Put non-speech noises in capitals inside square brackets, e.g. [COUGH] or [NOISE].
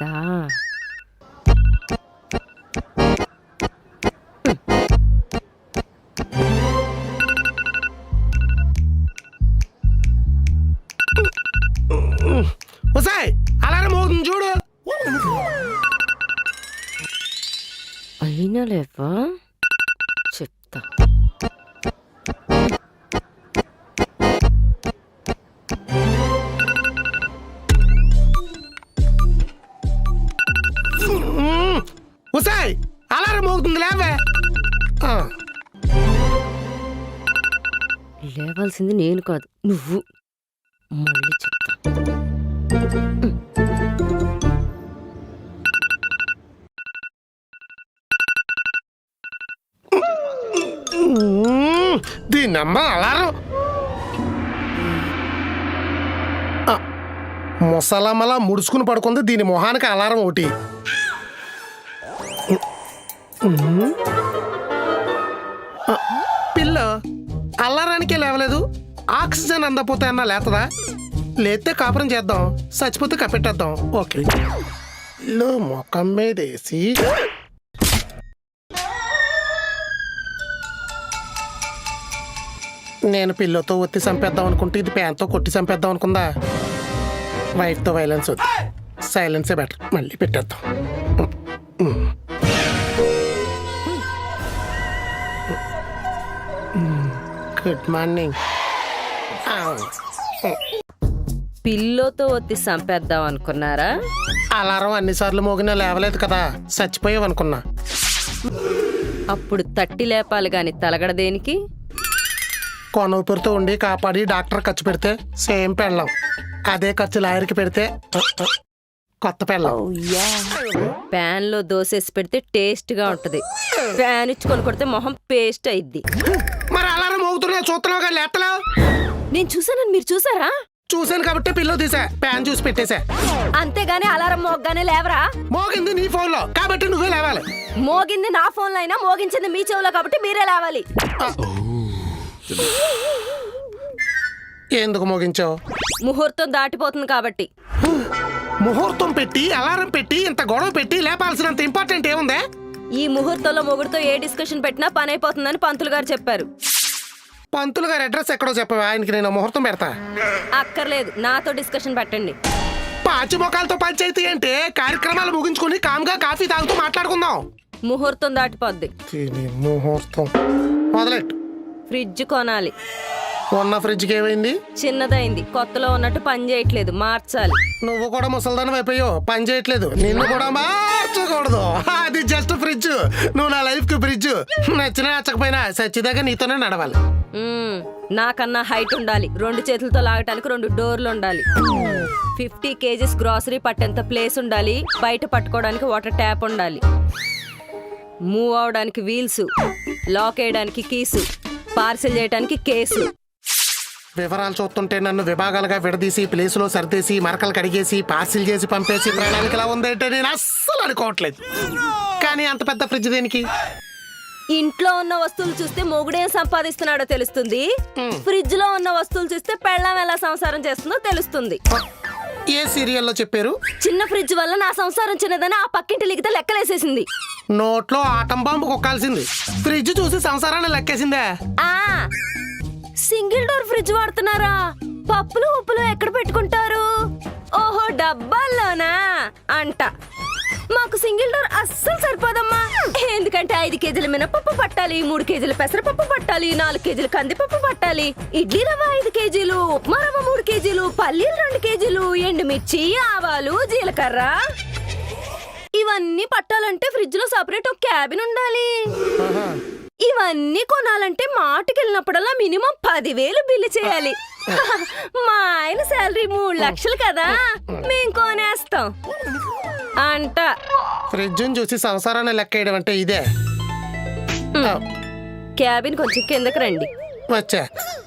보다 ఒసాయ్ alarm అవుతుంది చూడు అయినా లేవా చెప్తా లేవాల్సింది నేను కాదు నువ్వు. మళ్ళీ చెప్తా. మ్మ్, అలారం. ఆ, ముసలమ్మలా ముడుచుకుని పడుకుంది దీని మొహానికి అలారం ఒకటి. పిల్ల. అల్లారానికే లేవలేదు. ఆక్సిజన్ అందపోతే అన్న లేతదా? లేతే కాపురం చేద్దాం. చచ్చిపోతే కప్పెట్టేద్దాం. ఓకే. లో మొఖం మీద వేసి. నేను పిల్లతో ఒత్తి చంపేద్దాం అనుకుంటే ఇది ప్యాన్తో కొట్టి చంపేద్దాం అనుకుందా? వైఫ్తో వైలెన్స్ వద్దు. సైలెన్సే బెటర్ మళ్ళీ పెట్టేద్దాం. గుడ్ మార్నింగ్ పిల్లోతో ఒత్తి చంపేద్దాం అనుకున్నారా? అలారం అన్నిసార్లు మోగినా లేవలేదు కదా చచ్చిపోయావు అనుకున్నా. అప్పుడు తట్టి లేపాలి గాని తలగడ దేనికి కొన ఊపిరితో ఉండి కాపాడి డాక్టర్ ఖర్చు పెడితే సేమ్ పెళ్ళం. అదే ఖర్చు లాయర్కి పెడితే కొత్త పెళ్ళం. ప్యాన్లో దోసేసి పెడితే టేస్ట్గా ఉంటది. ప్యాన్ ఇచ్చుకొని కొడితే మొహం పేస్ట్ అయిద్ది. మోగుతున్నా చూస్తున్నావు కానీ లేస్తలేవు నేను చూసానని మీరు చూసారా? చూశాను కాబట్టి పిల్లో తీసా ప్యాన్ చూసి పెట్టేశా అంతేగాని అలారం మోగ్గానే లేవరా? మోగింది నీ ఫోన్లో కాబట్టి నువ్వే లేవాలి. మోగింది నా ఫోన్లో అయినా మోగించింది మీ చెవులో కాబట్టి మీరే లేవాలి. ఎందుకు మోగించావు? ముహూర్తం దాటిపోతుంది కాబట్టి. ముహూర్తం పెట్టి అలారం పెట్టి ఇంత గొడవ పెట్టి లేపాల్సినంత ఇంపార్టెంట్ ఏముందే? ఈ ముహూర్తంలో మొగుడుతో ఏ డిస్కషన్ పెట్టినా పని అయిపోతుందని పంతులు గారు చెప్పారు. పంతులు గారి అడ్రస్ ఎక్కడో చెప్పావా? ఆయనకి నేను ముహూర్తం పెడతా. అక్కర్లేదు. నాతో డిస్కషన్ పెట్టండి. పాచి మొక్కలతో పంచాయతీ అంటే కార్యక్రమాలు ముగించుకుని కామ్గా కాఫీ తాగుతూ మాట్లాడుకుందాం. ముహూర్తం దాటిపోద్ది. ముహూర్తం. మొదలెట్టు. ఫ్రిడ్జ్ కొనాలి. ఉన్న ఫ్రిడ్జ్కి ఏమైంది? చిన్నదైంది. కొత్తలో ఉన్నట్టు పని చేయట్లేదు. మార్చాలి. నువ్వు కూడా ముసల్దానం అయిపోయావు. పని చేయట్లేదు. నిన్ను కూడా మార్చకూడదు. అది జస్ట్ ఫ్రిడ్జ్ నువ్వు నా లైఫ్కి ఫ్రిడ్జ్ నచ్చినా నచ్చకపోయినా సచ్చిదాకా నీతోనే నడవాలి. మ్మ్. నాకన్నా హైట్ ఉండాలి. రెండు చేతులతో లాగటానికి రెండు డోర్లు ఉండాలి. ఫిఫ్టీ కేజీస్ గ్రాసరీ పట్టేంత ప్లేస్ ఉండాలి. బయట పట్టుకోవడానికి వాటర్ ట్యాప్ ఉండాలి. మూవ్ అవడానికి వీల్స్ లాక్ వేయడానికి కీసు పార్సిల్ చేయడానికి కేసు వివరాలు చూస్తుంటే నన్ను విభాగాలుగా విడదీసి ప్లేసులో సర్దేసి మరకలు కడిగేసి పార్సిల్ చేసి పంపేసి ప్రణాళికలా ఉందంటే నేను అస్సలు అనుకోవట్లేదు. కానీ అంత పెద్ద ఫ్రిడ్జ్ దేనికి? ఇంట్లో ఉన్న వస్తువులు చూస్తే మొగుడేం సంపాదిస్తున్నాడో తెలుస్తుంది. ఫ్రిడ్జ్లో ఉన్న వస్తువులు చూస్తే పెళ్ళం ఎలా సంసారం చేస్తుందో తెలుస్తుంది. ఏ సీరియల్లో చెప్పారు? చిన్న ఫ్రిడ్జ్ వల్ల నా సంసారం చిన్నదని ఆ పక్కింటి లిగితే లెక్కలేసేసింది. నోట్లో ఆటం బాంబు కొక్కాల్సింది. ఫ్రిడ్జ్ చూసి సంసారాన్ని లెక్కేసిందే. ఆ సింగిల్ డోర్ ఫ్రిడ్జ్ వాడుతున్నారా? పప్పులు ఉప్పులు ఎక్కడ పెట్టుకుంటారు? ఓహో డబ్బాల్లోనా? అంట. మాకు సింగిల్ డోర్ అస్సలు సరిపోదమ్మా. ఎందుకంటే ఐదు కేజీల మినపప్పు పట్టాలి మూడు కేజీల పెసరపప్పు పట్టాలి నాలుగు కేజీల కందిపప్పు పట్టాలి. ఇడ్లీ రవ్వ ఐదు కేజీలు ఉప్మా రవ్వ మూడు కేజీలు పల్లీలు రెండు కేజీలు ఎండుమిర్చి ఆవాలు జీలకర్ర. ఇవన్నీ పట్టాలంటే ఫ్రిడ్జ్లో సపరేట్ ఒక క్యాబిన్ ఉండాలి. ఇవన్నీ కొనాలంటే మాటకి వెళ్ళినప్పుడల్లా మినిమం పదివేలు బిల్లు చేయాలి. [LAUGHS] మా ఆయన శాలరీ మూడు లక్షలు కదా మేం కొనేస్తాం. అంట. ఫ్రిడ్జ్ చూసి సంసారాన్ని లెక్కేయడం అంటే ఇదే. క్యాబిన్ కొంచెం కిందకి రండి. వచ్చా.